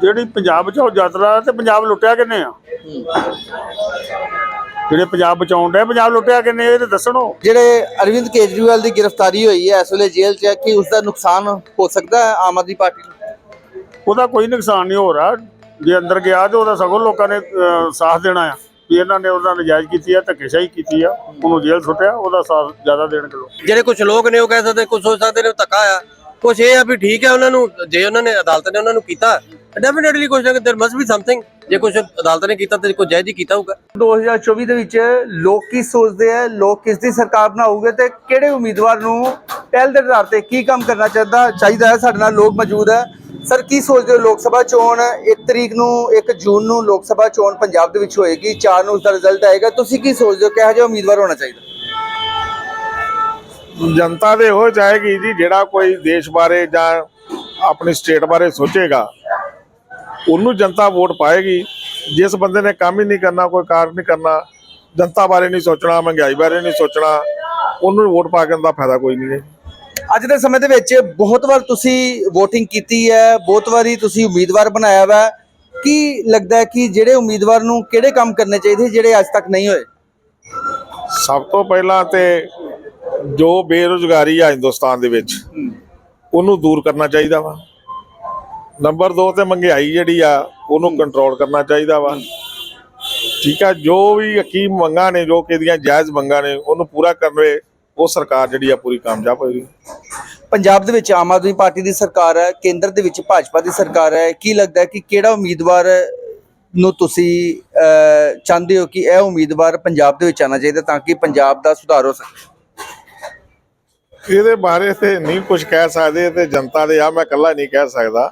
ਜਿਹੜੀ ਪੰਜਾਬ ਬਚਾਓ ਯਾਤਰਾ ਤੇ ਪੰਜਾਬ ਲੁੱਟਿਆ ਕਿੰਨੇ ਆ? ਜਿਹੜੇ ਪੰਜਾਬ ਬਚਾਉਣ ਦੇ ਪੰਜਾਬ ਲੁੱਟਿਆ ਕਿੰਨੇ ਇਹ ਤੇ ਦੱਸਣੋ। ਜਿਹੜੇ ਅਰਵਿੰਦ ਕੇਜਰੀਵਾਲ ਦੀ ਗ੍ਰਿਫਤਾਰੀ ਹੋਈ ਹੈ ਇਸ ਵੇਲੇ ਜੇਲ੍ਹ 'ਚ ਹੈ ਕਿ ਉਸ ਦਾ ਨੁਕਸਾਨ ਹੋ ਸਕਦਾ ਹੈ ਆਮ ਆਦਮੀ ਪਾਰਟੀ ਨੂੰ? ਉਹਦਾ ਕੋਈ ਨੁਕਸਾਨ ਨਹੀਂ ਹੋ ਰਿਹਾ। ਜੇ ਅੰਦਰ ਗਿਆ ਤੇ ਉਹਦਾ ਸਗੋਂ ਲੋਕਾਂ ਨੇ ਅਹ, ਸਾਥ ਦੇਣਾ ਆ ਵੀ ਇਹਨਾਂ ਨੇ ਉਹਦਾ ਨਜਾਇਜ਼ ਕੀਤੀ ਆ ਧੱਕੇਸ਼ਾਹੀ ਕੀਤੀ ਆ ਉਹਨੂੰ ਜੇਲ੍ਹ ਸੁੱਟਿਆ ਉਹਦਾ ਸਾਥ ਜ਼ਿਆਦਾ ਦੇਣਗੇ ਲੋਕ ਜਿਹੜੇ ਕੁਝ ਲੋਕ ਨੇ ਉਹ ਕਹਿ ਸਕਦੇ ਕੁਝ ਸੋਚ ਸਕਦੇ ਨੇ ਉਹ ਧੱਕਾ ਆ। ਕੁਝ ਇਹ ਆ ਵੀ ਠੀਕ ਹੈ ਉਹਨਾਂ ਨੂੰ ਜੇ ਉਹਨਾਂ ਨੇ ਅਦਾਲਤ ਨੇ ਉਹਨਾਂ ਨੂੰ ਕੀਤਾ ਡੈਫੀਨਿਟਲੀ ਕੁਝ ਨਾ ਦੇਰ ਮਸਟ ਬੀ ਸਮਥਿੰਗ ਜੇ ਕੁਝ ਅਦਾਲਤ ਨੇ ਕੀਤਾ ਤੇ ਕੁਝ ਜਾਇਜ਼ ਹੀ ਕੀਤਾ ਹੋਊਗਾ। 2024 ਦੇ ਵਿੱਚ ਲੋਕ ਕੀ ਸੋਚਦੇ ਆ ਲੋਕ ਕਿਸ ਦੀ ਸਰਕਾਰ ਬਣਾਉਗੇ ਤੇ ਕਿਹੜੇ ਉਮੀਦਵਾਰ ਨੂੰ ਪਹਿਲ ਦੇ ਆਧਾਰ ਤੇ ਕੀ ਕੰਮ ਕਰਨਾ ਚਾਹੀਦਾ ਚਾਹੀਦਾ ਹੈ ਸਾਡੇ ਨਾਲ ਲੋਕ ਮੌਜੂਦ ਹੈ। ਸਰ ਕੀ ਸੋਚਦੇ ਹੋ ਲੋਕ ਸਭਾ ਚੋਣ? 1 ਤਰੀਕ ਨੂੰ 1 ਜੂਨ ਨੂੰ ਲੋਕ ਸਭਾ ਚੋਣ ਪੰਜਾਬ ਦੇ ਵਿੱਚ ਹੋਏਗੀ। 4 ਨੂੰ ਉਸ ਦਾ ਰਿਜ਼ਲਟ ਆਏਗਾ। ਤੁਸੀਂ ਕੀ ਸੋਚਦੇ ਹੋ? ਕਿਹੋ ਜਿਹਾ ਉਮੀਦਵਾਰ ਹੋਣਾ ਚਾਹੀਦਾ? ਜਨਤਾ ਦੇ ਹੋ ਚਾਹੇਗੀ ਜੀ ਜਿਹੜਾ ਕੋਈ ਦੇਸ਼ ਬਾਰੇ ਜਾਂ ਆਪਣੀ ਸਟੇਟ ਬਾਰੇ ਸੋਚੇਗਾ। ਉਹਨੂੰ ਜਨਤਾ ਵੋਟ ਪਾਏਗੀ। ਜਿਸ ਬੰਦੇ ਨੇ ਕੰਮ ਹੀ ਨਹੀਂ ਕਰਨਾ ਕੋਈ ਕਾਰ ਨਹੀਂ ਕਰਨਾ ਜਨਤਾ ਬਾਰੇ ਨਹੀਂ ਸੋਚਣਾ ਮਹਿੰਗਾਈ ਬਾਰੇ ਨਹੀਂ ਸੋਚਣਾ ਉਹਨੂੰ ਵੋਟ ਪਾ ਕੇ ਦਾ ਫਾਇਦਾ ਕੋਈ ਨਹੀਂ ਹੈ। ਅੱਜ ਦੇ ਸਮੇਂ ਦੇ ਵਿੱਚ ਬਹੁਤ ਵਾਰ ਤੁਸੀਂ VOTING ਕੀਤੀ ਹੈ ਬਹੁਤ ਵਾਰੀ ਤੁਸੀਂ ਉਮੀਦਵਾਰ ਬਣਾਇਆ ਵਾ। ਕੀ ਲੱਗਦਾ ਹੈ ਕਿ ਜਿਹੜੇ ਉਮੀਦਵਾਰ ਨੂੰ ਕਿਹੜੇ ਕੰਮ ਕਰਨੇ ਚਾਹੀਦੇ ਜਿਹੜੇ ਅੱਜ ਤੱਕ ਨਹੀਂ ਹੋਏ? ਸਭ ਤੋਂ ਪਹਿਲਾਂ ਤੇ ਜੋ ਬੇਰੁਜ਼ਗਾਰੀ ਆ ਹਿੰਦੁਸਤਾਨ ਦੇ ਵਿੱਚ ਉਹਨੂੰ ਦੂਰ ਕਰਨਾ ਚਾਹੀਦਾ ਵਾ। ਨੰਬਰ 2 ਤੇ ਮਹਿੰਗਾਈ ਜਿਹੜੀ ਆ ਉਹਨੂੰ ਕੰਟਰੋਲ ਕਰਨਾ ਚਾਹੀਦਾ ਵਾ। ਠੀਕ ਆ ਜੋ ਵੀ ਹਕੀਮ ਮੰਗਾਂ ਨੇ ਜੋ ਕਿਹਦੀਆਂ ਜਾਇਜ਼ ਮੰਗਾਂ ਨੇ ਉਹਨੂੰ ਪੂਰਾ ਕਰਨੇ ਉਹ ਸਰਕਾਰ ਜਿਹੜੀ ਆ ਪੂਰੀ ਕਾਮਯਾਬ ਹੋਏਗੀ ਪੰਜਾਬ ਦੇ ਵਿੱਚ ਆਮ ਆਦਮੀ ਪਾਰਟੀ ਦੀ ਸਰਕਾਰ ਹੈ ਕੇਂਦਰ ਦੇ ਵਿੱਚ ਭਾਜਪਾ ਦੀ ਸਰਕਾਰ ਹੈ। ਕੀ ਲੱਗਦਾ ਹੈ ਕਿ ਕਿਹੜਾ ਉਮੀਦਵਾਰ ਨੂੰ ਤੁਸੀਂ ਚਾਹੁੰਦੇ ਹੋ ਕਿ ਇਹ ਉਮੀਦਵਾਰ ਪੰਜਾਬ ਦੇ ਵਿੱਚ ਆਉਣਾ ਚਾਹੀਦਾ ਤਾਂ ਕਿ ਪੰਜਾਬ ਦਾ ਸੁਧਾਰ ਹੋ ਸਕੇ? ਇਹਦੇ ਬਾਰੇ ਤੇ ਨਹੀਂ ਕੁਝ ਕਹਿ ਸਕਦੇ ਤੇ ਜਨਤਾ ਦੇ ਆ ਮੈਂ ਇਕੱਲਾ ਨਹੀਂ ਕਹਿ ਸਕਦਾ।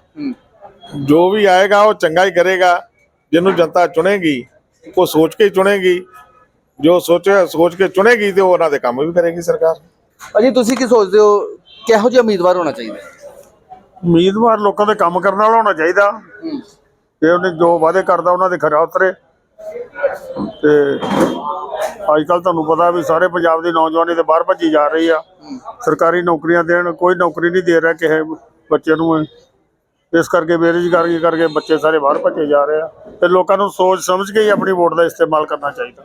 ਜੋ ਵੀ ਆਏਗਾ ਉਹ ਚੰਗਾ ਹੀ ਕਰੇਗਾ। ਜਿਹਨੂੰ ਜਨਤਾ ਚੁਣੇਗੀ ਉਹ ਸੋਚ ਕੇ ਹੀ ਚੁਣੇਗੀ। ਜੋ ਸੋਚੇ ਸੋਚ ਕੇ ਚੁਣੇਗੀ ਤੇ ਉਹ ਉਹਨਾਂ ਦੇ ਕੰਮ ਵੀ ਕਰੇਗੀ ਸਰਕਾਰ। ਅਜੀ ਤੁਸੀਂ ਕੀ ਸੋਚਦੇ ਹੋ? ਕਿਹੋ ਜਿਹਾ ਉਮੀਦਵਾਰ ਹੋਣਾ ਚਾਹੀਦਾ? ਉਮੀਦਵਾਰ ਲੋਕਾਂ ਦੇ ਕੰਮ ਕਰਨ ਵਾਲਾ ਹੋਣਾ ਚਾਹੀਦਾ। ਤੇ ਉਹਨੇ ਜੋ ਵਾਅਦੇ ਕਰਦਾ ਉਹਨਾਂ ਦੇ ਖਰਾ ਉਤਰੇ। ਤੇ ਅੱਜ ਕੱਲ ਤੁਹਾਨੂੰ ਪਤਾ ਵੀ ਸਾਰੇ ਪੰਜਾਬ ਦੀ ਨੌਜਵਾਨੀ ਤੇ ਬਾਹਰ ਭੱਜੀ ਜਾ ਰਹੀ ਆ। ਸਰਕਾਰੀ ਨੌਕਰੀਆਂ ਦੇਣ ਕੋਈ ਨੌਕਰੀ ਨਹੀਂ ਦੇ ਰਿਹਾ ਕਿਸੇ ਬੱਚੇ ਨੂੰ। ਇਸ ਕਰਕੇ ਬੇਰੁਜ਼ਗਾਰੀ ਕਰਕੇ ਬੱਚੇ ਸਾਰੇ ਬਾਹਰ ਭੱਜੇ ਜਾ ਰਹੇ ਆ ਤੇ ਲੋਕਾਂ ਨੂੰ ਸੋਚ ਸਮਝ ਕੇ ਹੀ ਆਪਣੀ ਵੋਟ ਦਾ ਇਸਤੇਮਾਲ ਕਰਨਾ ਚਾਹੀਦਾ।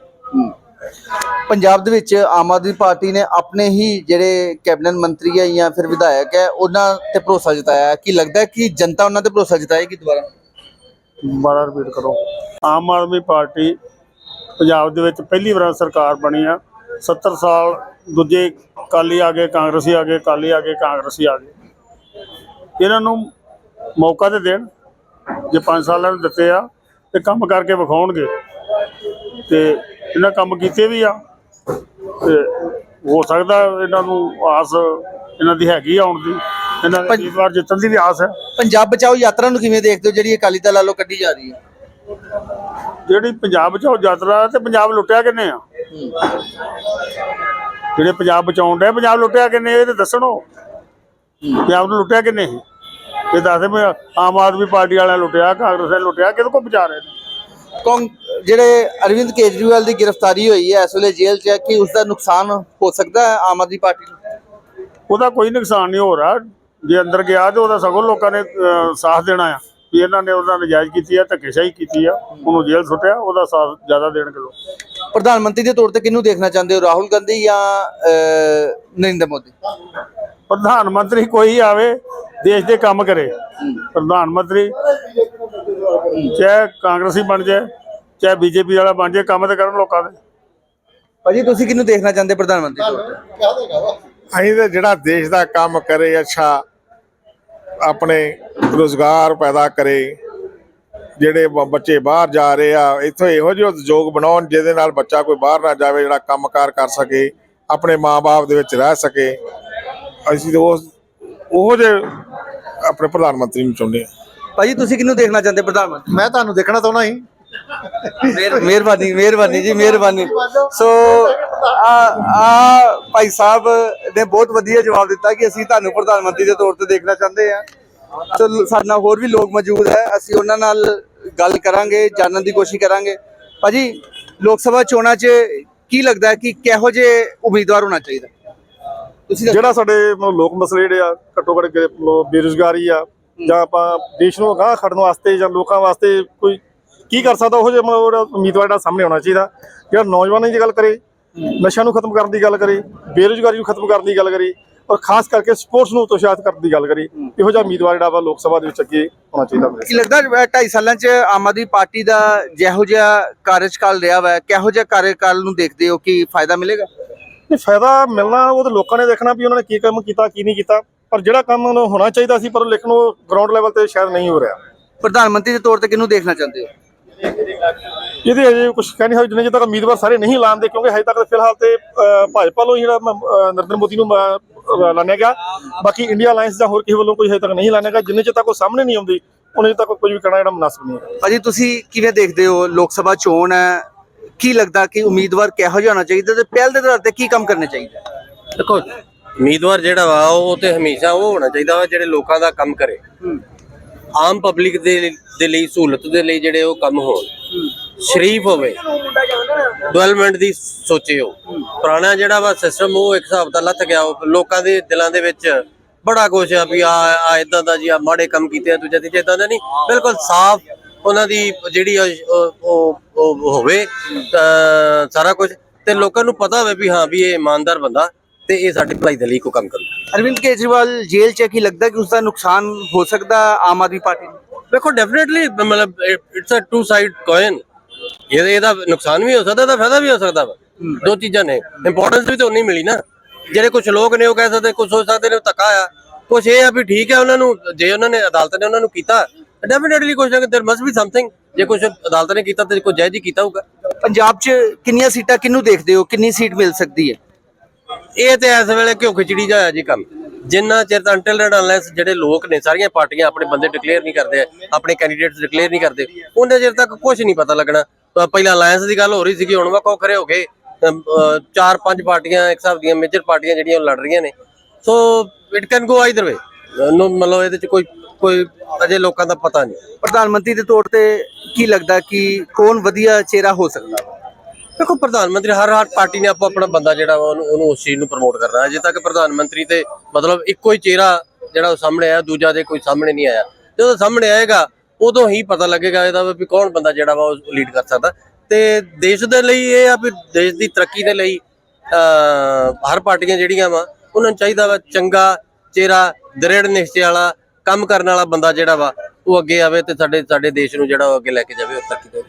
ਪੰਜਾਬ ਦੇ ਵਿੱਚ ਆਮ ਆਦਮੀ ਪਾਰਟੀ ਨੇ ਆਪਣੇ ਹੀ ਜਿਹੜੇ ਕੈਬਨਿਟ ਮੰਤਰੀ ਹੈ ਜਾਂ ਫਿਰ ਵਿਧਾਇਕ ਹੈ ਉਹਨਾਂ ਤੇ ਭਰੋਸਾ ਜਤਾਇਆ ਹੈ। ਕੀ ਲੱਗਦਾ ਹੈ ਕਿ ਜਨਤਾ ਉਹਨਾਂ ਤੇ ਭਰੋਸਾ ਜਤਾਏਗੀ ਦੁਬਾਰਾ? ਦੁਬਾਰਾ ਰਿਪੀਟ ਕਰੋ। ਆਮ ਆਦਮੀ ਪਾਰਟੀ ਪੰਜਾਬ ਦੇ ਵਿੱਚ ਪਹਿਲੀ ਵਾਰ ਸਰਕਾਰ ਬਣੀ ਆ। 70 ਸਾਲ ਦੂਜੇ ਕਾਲੀ ਆ ਗਏ ਕਾਂਗਰਸੀ ਆ ਗਏ ਕਾਲੀ ਆ ਗਏ ਕਾਂਗਰਸੀ ਆ ਗਏ। ਇਹਨਾਂ ਨੂੰ ਮੌਕਾ ਤੇ ਦੇਣ। ਜੇ 5 ਸਾਲਾਂ ਨੂੰ ਦਿੱਤੇ ਆ ਤੇ ਕੰਮ ਕਰਕੇ ਵਿਖਾਉਣਗੇ। ਤੇ ਇਹਨਾਂ ਕੰਮ ਕੀਤੇ ਵੀ ਆ। ਤੇ ਹੋ ਸਕਦਾ ਇਹਨਾਂ ਨੂੰ ਆਸ ਇਹਨਾਂ ਦੀ ਹੈਗੀ ਆਉਣ ਦੀ। ਇਹਨਾਂ ਦੀ ਉਮੀਦਵਾਰ ਜਿੱਤਣ ਦੀ ਵੀ ਆਸ ਹੈ। ਪੰਜਾਬ ਬਚਾਓ ਯਾਤਰਾ ਨੂੰ ਕਿਵੇਂ ਦੇਖਦੇ ਹੋ? ਜਿਹੜੀ ਅਕਾਲੀ ਦਲ ਵੱਲੋਂ ਕੱਢੀ ਜਾ ਰਹੀ ਹੈ। ਜਿਹੜੀ ਪੰਜਾਬ ਬਚਾਓ ਯਾਤਰਾ ਤੇ ਪੰਜਾਬ ਲੁੱਟਿਆ ਕਿੰਨੇ ਆ? ਜਿਹੜੇ ਪੰਜਾਬ ਬਚਾਉਣ ਦੇ ਪੰਜਾਬ ਲੁੱਟਿਆ ਕਿੰਨੇ ਇਹ ਤੇ ਦੱਸਣੋ। ਪੰਜਾਬ ਨੂੰ ਲੁੱਟਿਆ ਕਿੰਨੇ? ਇਹ ਦੱਸਦੇ ਮੈਂ ਆਮ ਆਦਮੀ ਪਾਰਟੀ ਵਾਲਿਆਂ ਲੁੱਟਿਆ ਕਾਂਗਰਸ ਨੇ ਲੁੱਟਿਆ ਕਿਹਦੇ ਕੋ ਬਚਾ ਰਹੇ ਨੇ ਕੌਣ ਜਿਹੜੇ ਅਰਵਿੰਦ ਕੇਜਰੀਵਾਲ ਦੀ ਗ੍ਰਿਫਤਾਰੀ ਹੋਈ ਹੈ ਇਸ ਵੇਲੇ ਜੇਲ੍ਹ 'ਚ ਹੈ ਕਿ ਉਸ ਦਾ ਨੁਕਸਾਨ ਹੋ ਸਕਦਾ ਹੈ ਆਮ ਆਦਮੀ ਪਾਰਟੀ ਨੂੰ? ਉਹਦਾ ਕੋਈ ਨੁਕਸਾਨ ਨਹੀਂ ਹੋ ਰਿਹਾ। ਜੇ ਅੰਦਰ ਗਿਆ ਤੇ ਉਹਦਾ ਸਗੋਂ ਲੋਕਾਂ ਨੇ ਅਹ, ਸਾਥ ਦੇਣਾ ਆ ਵੀ ਇਹਨਾਂ ਨੇ ਉਹਦਾ ਨਜਾਇਜ਼ ਕੀਤੀ ਆ ਧੱਕੇਸ਼ਾਹੀ ਕੀਤੀ ਆ ਉਹਨੂੰ ਜੇਲ੍ਹ ਸੁੱਟਿਆ ਉਹਦਾ ਸਾਥ ਜ਼ਿਆਦਾ ਦੇਣਗੇ ਲੋਕ। ਪ੍ਰਧਾਨ ਮੰਤਰੀ ਦੇ ਤੌਰ ਤੇ ਕਿਹਨੂੰ ਦੇਖਣਾ ਚਾਹੁੰਦੇ ਹੋ ਰਾਹੁਲ ਗਾਂਧੀ ਜਾਂ ਅਹ, ਨਰਿੰਦਰ ਮੋਦੀ? ਪ੍ਰਧਾਨ ਮੰਤਰੀ ਕੋਈ ਆਵੇ ਦੇਸ਼ ਦੇ ਕੰਮ ਕਰੇ। ਪ੍ਰਧਾਨ ਮੰਤਰੀ ਚਾਹੇ ਕਾਂਗਰਸੀ ਬਣ ਜਾਏ ਚਾਹੇ ਬੀਜੇਪੀ ਵਾਲਾ ਬਣ ਜਾਏ ਕੰਮ ਤੇ ਕਰਨ ਲੋਕਾਂ ਦੇ। ਭਾਜੀ ਤੁਸੀਂ ਕਿਹਨੂੰ ਦੇਖਣਾ ਚਾਹੁੰਦੇ ਪ੍ਰਧਾਨ ਮੰਤਰੀ ਤੌਰ ਤੇ? ਅਸੀਂ ਤੇ ਜਿਹੜਾ ਦੇਸ਼ ਦਾ ਕੰਮ ਕਰੇ ਅੱਛਾ ਆਪਣੇ ਰੋਜ਼ਗਾਰ ਪੈਦਾ ਕਰੇ ਜਿਹੜੇ ਬੱਚੇ ਬਾਹਰ ਜਾ ਰਹੇ ਆ ਇੱਥੋਂ ਇਹੋ ਜਿਹੇ ਉਦਯੋਗ ਬਣਾਉਣ ਜਿਹਦੇ ਨਾਲ ਬੱਚਾ ਕੋਈ ਬਾਹਰ ਨਾ ਜਾਵੇ ਜਿਹੜਾ ਕੰਮਕਾਰ ਕਰ ਸਕੇ ਆਪਣੇ ਮਾਪੇ ਦੇ ਵਿੱਚ ਰਹਿ ਸਕੇ। ਅਸੀਂ ਤੇ ਉਸ ਉਹੋ ਜਿਹੇ ਆਪਣੇ ਪ੍ਰਧਾਨ ਮੰਤਰੀ ਨੂੰ ਚਾਹੁੰਦੇ ਹਾਂ ਭਾਜੀ ਤੁਸੀਂ ਕਿਹਨੂੰ ਦੇਖਣਾ ਚਾਹੁੰਦੇ ਪ੍ਰਧਾਨ ਮੰਤਰੀ? ਮੈਂ ਤੁਹਾਨੂੰ ਦੇਖਣਾ ਚਾਹੁੰਦਾ ਹੀ ਮਿਹਰ- ਮਿਹਰਬਾਨੀ ਮਿਹਰਬਾਨੀ ਜੀ ਮਿਹਰਬਾਨੀ। ਸੋ ਆ ਆ ਭਾਈ ਸਾਹਿਬ ਨੇ ਬਹੁਤ ਵਧੀਆ ਜਵਾਬ ਦਿੱਤਾ ਕਿ ਅਸੀਂ ਤੁਹਾਨੂੰ ਪ੍ਰਧਾਨ ਮੰਤਰੀ ਦੇ ਤੌਰ ਤੇ ਦੇਖਣਾ ਚਾਹੁੰਦੇ ਆ। ਸੋ ਲ- ਸਾਡੇ ਨਾਲ ਹੋਰ ਵੀ ਲੋਕ ਮੌਜੂਦ ਹੈ ਅਸੀਂ ਉਹਨਾਂ ਨਾਲ ਗੱਲ ਕਰਾਂਗੇ ਜਾਣਨ ਦੀ ਕੋਸ਼ਿਸ਼ ਕਰਾਂਗੇ। ਭਾਜੀ ਲੋਕ ਸਭਾ ਚੋਣਾਂ 'ਚ ਕੀ ਲੱਗਦਾ ਹੈ ਕਿ ਕਿਹੋ ਜਿਹੇ ਉਮੀਦਵਾਰ ਹੋਣਾ ਚਾਹੀਦਾ। ਜਿਹੜਾ ਸਾਡੇ ਮਤਲਬ ਲੋਕ ਮਸਲੇ ਜਿਹੜੇ ਆ ਘੱਟੋ ਘੱਟ ਬੇਰੁਜ਼ਗਾਰੀ ਆ ਜਾਂ ਆਪਾਂ ਦੇਸ਼ ਨੂੰ ਅਗਾਂਹ ਖੜਨ ਵਾਸਤੇ ਜਾਂ ਲੋਕਾਂ ਵਾਸਤੇ ਕੋਈ ਕੀ ਕਰ ਸਕਦਾ ਉਹ ਉਹਦਾ ਉਮੀਦਵਾਰ ਦਾ ਸਾਹਮਣੇ ਆਉਣਾ ਚਾਹੀਦਾ। ਜਿਹੜਾ ਨੌਜਵਾਨਾਂ ਦੀ ਗੱਲ ਕਰੇ ਨਸ਼ਾ ਨੂੰ ਖਤਮ ਕਰਨ ਦੀ ਗੱਲ ਕਰੇ ਬੇਰੁਜ਼ਗਾਰੀ ਨੂੰ ਖਤਮ ਕਰਨ ਦੀ ਗੱਲ ਕਰੇ ਔਰ ਖਾਸ ਕਰਕੇ ਸਪੋਰਟਸ ਨੂੰ ਉਤਸ਼ਾਹਿਤ ਕਰਨ ਦੀ ਗੱਲ ਕਰੇ ਇਹੋ ਜਿਹਾ ਉਮੀਦਵਾਰ ਜਿਹੜਾ ਵਾ ਲੋਕ ਸਭਾ ਦੇ ਵਿੱਚ ਅੱਗੇ ਆਉਣਾ ਚਾਹੀਦਾ ਮੇਰੇ ਕੀ ਲੱਗਦਾ 2.5 ਸਾਲਾਂ ਚ ਆਮ ਆਦਮੀ ਪਾਰਟੀ ਦਾ ਜਿਹੋ ਜਿਹਾ ਕਾਰਜਕਾਲ ਰਿਹਾ ਵਾ ਕਿਹੋ ਜਿਹਾ ਕਾਰਜਕਾਲ ਨੂੰ ਦੇਖਦੇ ਹੋ ਕਿ ਫਾਇਦਾ ਮਿਲੇਗਾ? ਨਹੀਂ ਫਾਇਦਾ ਮਿਲਣਾ ਉਹ ਤਾਂ ਲੋਕਾਂ ਨੇ ਦੇਖਣਾ ਵੀ ਉਹਨਾਂ ਨੇ ਕੀ ਕੰਮ ਕੀਤਾ ਕੀ ਨਹੀਂ ਕੀਤਾ। ਪਰ ਜਿਹੜਾ ਕੰਮ ਉਹਨੂੰ ਹੋਣਾ ਚਾਹੀਦਾ ਸੀ ਪਰ ਲੇਕਿਨ ਉਹ ਗਰਾਊਂਡ ਲੈਵਲ ਤੇ ਸ਼ਾਇਦ ਨਹੀਂ ਹੋ ਰਿਹਾ। ਪ੍ਰਧਾਨ ਮੰਤਰੀ ਦੇ ਤੌਰ ਤੇ ਕਿਹਨੂੰ ਦੇਖਣਾ ਚਾਹੁੰਦੇ ਹੋ? ਇਹਦੇ ਅਜੇ ਕੁਝ ਕਹਿ ਨਹੀਂ ਜਿੰਨੇ ਜਿੱਦਾਂ ਤੱਕ ਉਮੀਦਵਾਰ ਸਾਰੇ ਨਹੀਂ ਐਲਾਨਦੇ ਕਿਉਂਕਿ ਹਜੇ ਤੱਕ ਤਾਂ ਫਿਲਹਾਲ ਤੇ ਭਾਜਪਾ ਵੱਲੋਂ ਜਿਹੜਾ ਨਰਿੰਦਰ ਮੋਦੀ ਨੂੰ ਐਲਾਨਿਆ ਗਿਆ। ਬਾਕੀ ਇੰਡੀਆ ਅਲਾਈਅੰਸ ਜਾਂ ਹੋਰ ਕਿਸੇ ਵੱਲੋਂ ਕੋਈ ਹਜੇ ਤੱਕ ਨਹੀਂ ਐਲਾਨਿਆ ਗਿਆ ਜਿੰਨੇ ਚਿਰ ਤੱਕ ਉਹ ਸਾਹਮਣੇ ਨਹੀਂ ਆਉਂਦੀ ਉਹਨੇ ਤੱਕ ਕੋਈ ਵੀ ਕਹਿਣਾ ਜਿਹੜਾ ਮੁਨਾਸਬ ਨਹੀਂ ਹੈ। ਭਾਜੀ ਤੁਸੀਂ ਕਿਵੇਂ ਦੇਖਦੇ ਹੋ? ਲੋਕ ਸਭਾ ਚੋਣ ਹੈ ਕੀ ਲੱਗਦਾ ਕਿ ਉਮੀਦਵਾਰ ਕਿਹੋ ਜਿਹਾ ਹੋਣਾ ਚਾਹੀਦਾ ਤੇ ਪਹਿਲ ਦੇ ਆਧਾਰ ਤੇ ਕੀ ਕੰਮ ਕਰਨੇ ਚਾਹੀਦੇ? ਦੇਖੋ ਉਮੀਦਵਾਰ ਜਿਹੜਾ ਵਾ ਉਹ ਤੇ ਹਮੇਸ਼ਾ ਉਹ ਹੋਣਾ ਚਾਹੀਦਾ ਵਾ ਜਿਹੜੇ ਲੋਕਾਂ ਦਾ ਕੰਮ ਕਰੇ। ਆਮ ਪਬਲਿਕ ਦੇ ਦੇ ਲਈ ਸਹੂਲਤ ਦੇ ਲਈ ਜਿਹੜੇ ਉਹ ਕੰਮ ਹੋਣ। ਸ਼ਰੀਫ ਹੋਵੇ। ਡਿਵੈਲਪਮੈਂਟ ਦੀ ਸੋਚੇ ਉਹ ਪੁਰਾਣਾ ਜਿਹੜਾ ਵਾ ਸਿਸਟਮ ਉਹ ਇੱਕ ਹਿਸਾਬ ਦਾ ਲੱਥ ਗਿਆ। ਉਹ ਲੋਕਾਂ ਦੇ ਦਿਲਾਂ ਦੇ ਵਿੱਚ ਬੜਾ ਕੁਛ ਆ ਵੀ ਆ ਆ ਇਦਾਂ ਦਾ ਜੀ ਆ ਮਾੜੇ ਕੰਮ ਕੀਤੇ ਆ ਦੂਜੇ ਤੀਜੇ ਇਦਾਂ ਦਾ ਨਹੀਂ। ਬਿਲਕੁਲ ਸਾਫ਼ ਉਹਨਾਂ ਦੀ ਜਿਹੜੀ ਉਹ- ਹੋਵੇ ਸਾਰਾ ਕੁਝ। ਤੇ ਲੋਕਾਂ ਨੂੰ ਪਤਾ ਹੋਵੇ ਵੀ ਹਾਂ ਵੀ ਇਹ ਇਮਾਨਦਾਰ ਬੰਦਾ ਤੇ ਇਹ ਸਾਡੀ ਭਲਾਈ ਦੇ ਲਈ ਕੋਈ ਕੰਮ ਕਰੂ ਅਰਵਿੰਦ ਕੇਜਰੀਵਾਲ ਜੇਲ੍ਹ ਚ ਹੈ, ਕੀ ਲੱਗਦਾ ਕਿ ਉਸ ਦਾ ਨੁਕਸਾਨ ਹੋ ਸਕਦਾ ਆਮ ਆਦਮੀ ਪਾਰਟੀ ਨੂੰ? ਦੇਖੋ ਡੈਫੀਨਿਟਲੀ ਮਤਲਬ it's a two side coin ਇਹਦਾ ਇਹਦਾ ਨੁਕਸਾਨ ਵੀ ਹੋ ਸਕਦਾ ਤਾਂ ਫਾਇਦਾ ਵੀ ਹੋ ਸਕਦਾ ਵਾ। ਦੋ ਚੀਜ਼ਾਂ ਨੇ। ਇੰਪੋਰਟੈਂਸ ਵੀ ਤਾਂ ਉਨੀ ਮਿਲੀ ਨਾ। ਜਿਹੜੇ ਕੁਝ ਲੋਕ ਨੇ ਉਹ ਕਹਿ ਸਕਦੇ ਕੁਝ ਸੋਚ ਸਕਦੇ ਨੇ ਧੱਕਾ ਆ। ਕੁਝ ਇਹ ਆ ਵੀ ਠੀਕ ਹੈ ਉਹਨਾਂ ਨੂੰ ਜੇ ਉਹਨਾਂ ਨੇ ਅਦਾਲਤ ਨੇ ਉਹਨਾਂ ਨੂੰ ਕੀਤਾ ਡੈਫੀਨਿਟਲੀ ਕੁਝ ਨਾ ਦੇਰ ਮਸਟ ਬੀ ਸਮਥਿੰਗ ਜੇ ਕੁਝ ਅਦਾਲਤ ਨੇ ਕੀਤਾ ਤੇ ਕੁਝ ਜਾਇਜ਼ ਹੀ ਕੀਤਾ ਹੋਊਗਾ। ਪੰਜਾਬ ਚ ਕਿੰਨੀਆਂ ਸੀਟਾਂ ਕਿਹਨੂੰ ਦੇਖਦੇ ਹੋ? ਕਿੰਨੀ ਸੀਟ ਮਿਲ ਸਕਦੀ ਹੈ? ਇਹ ਤੇ ਇਸ ਵੇਲੇ ਘਿਓ ਖਿਚੜੀ ਜਿਹਾ ਹੋਇਆ ਜੀ ਕੰਮ। ਜਿੰਨਾ ਚਿਰ ਤਾਂ ਅੰਟਿਲ ਐਂਡ ਅਨਲੈਸ ਜਿਹੜੇ ਲੋਕ ਨੇ ਸਾਰੀਆਂ ਪਾਰਟੀਆਂ ਆਪਣੇ ਬੰਦੇ ਡਿਕਲੇਅਰ ਨਹੀਂ ਕਰਦੇ ਆਪਣੇ ਕੈਂਡੀਡੇਟਸ ਡਿਕਲੇਅਰ ਨਹੀਂ ਕਰਦੇ ਉਹਨੇ ਚਿਰ ਤੱਕ ਕੁਝ ਨਹੀਂ ਪਤਾ ਲੱਗਣਾ। ਪਹਿਲਾਂ ਅਲਾਈਅੰਸ ਦੀ ਗੱਲ ਹੋ ਰਹੀ ਸੀਗੀ ਹੁਣ ਵੱਖੋ ਖਰੇ ਹੋ ਗਏ। ਚਾਰ ਪੰਜ ਪਾਰਟੀਆਂ ਇੱਕ ਹਿਸਾਬ ਦੀਆਂ ਮੇਜਰ ਪਾਰਟੀਆਂ ਜਿਹੜੀਆਂ ਉਹ ਲੜ ਰਹੀਆਂ ਨੇ। So it can go either way ਮਤਲਬ ਇਹਦੇ ਚ ਕੋਈ ਕੋਈ ਅਜੇ ਲੋਕਾਂ ਦਾ ਪਤਾ ਨਹੀਂ। ਪ੍ਰਧਾਨ ਮੰਤਰੀ ਦੇ ਤੌਰ ਤੇ ਕੀ ਲੱਗਦਾ ਕਿ ਕੌਣ ਵਧੀਆ ਚਿਹਰਾ ਹੋ ਸਕਦਾ? ਵਾ? ਦੇਖੋ ਪ੍ਰਧਾਨ ਮੰਤਰੀ ਹਰ ਹਰ ਪਾਰਟੀ ਨੇ ਆਪੋ ਆਪਣਾ ਬੰਦਾ ਜਿਹੜਾ ਵਾ ਉਹਨੂੰ ਉਹਨੂੰ ਉਸ ਚੀਜ਼ ਨੂੰ ਪ੍ਰਮੋਟ ਕਰਨਾ। ਅਜੇ ਤੱਕ ਪ੍ਰਧਾਨ ਮੰਤਰੀ ਤੇ ਮਤਲਬ ਇੱਕੋ ਹੀ ਚਿਹਰਾ ਜਿਹੜਾ ਉਹ ਸਾਹਮਣੇ ਆਇਆ ਦੂਜਾ ਦੇ ਕੋਈ ਸਾਹਮਣੇ ਨਹੀਂ ਆਇਆ। ਜਦੋਂ ਸਾਹਮਣੇ ਆਏਗਾ ਉਦੋਂ ਹੀ ਪਤਾ ਲੱਗੇਗਾ ਇਹਦਾ ਵੀ ਕੌਣ ਬੰਦਾ ਜਿਹੜਾ ਵਾ ਉਹ ਲੀਡ ਕਰ ਸਕਦਾ। ਤੇ ਦੇਸ਼ ਦੇ ਲਈ ਇਹ ਆ ਵੀ ਦੇਸ਼ ਦੀ ਤਰੱਕੀ ਦੇ ਲਈ ਅਹ ਹਰ ਪਾਰਟੀਆਂ ਜਿਹੜੀਆਂ ਵਾ ਉਹਨਾਂ ਨੂੰ ਚਾਹੀਦਾ ਵਾ ਚੰਗਾ ਚਿਹਰਾ ਦ੍ਰਿੜ ਨਿਸ਼ਚੇ ਵਾਲਾ ਕੰਮ ਕਰਨ ਵਾਲਾ ਬੰਦਾ ਜਿਹੜਾ ਵਾ, ਉਹ ਅੱਗੇ ਆਵੇ ਤੇ ਸਾਡੇ ਸਾਡੇ ਦੇਸ਼ ਨੂੰ ਜਿਹੜਾ ਉਹ ਅੱਗੇ ਲੈ ਕੇ ਜਾਵੇ ਉਹ ਤਰੱਕੀ ਦੇ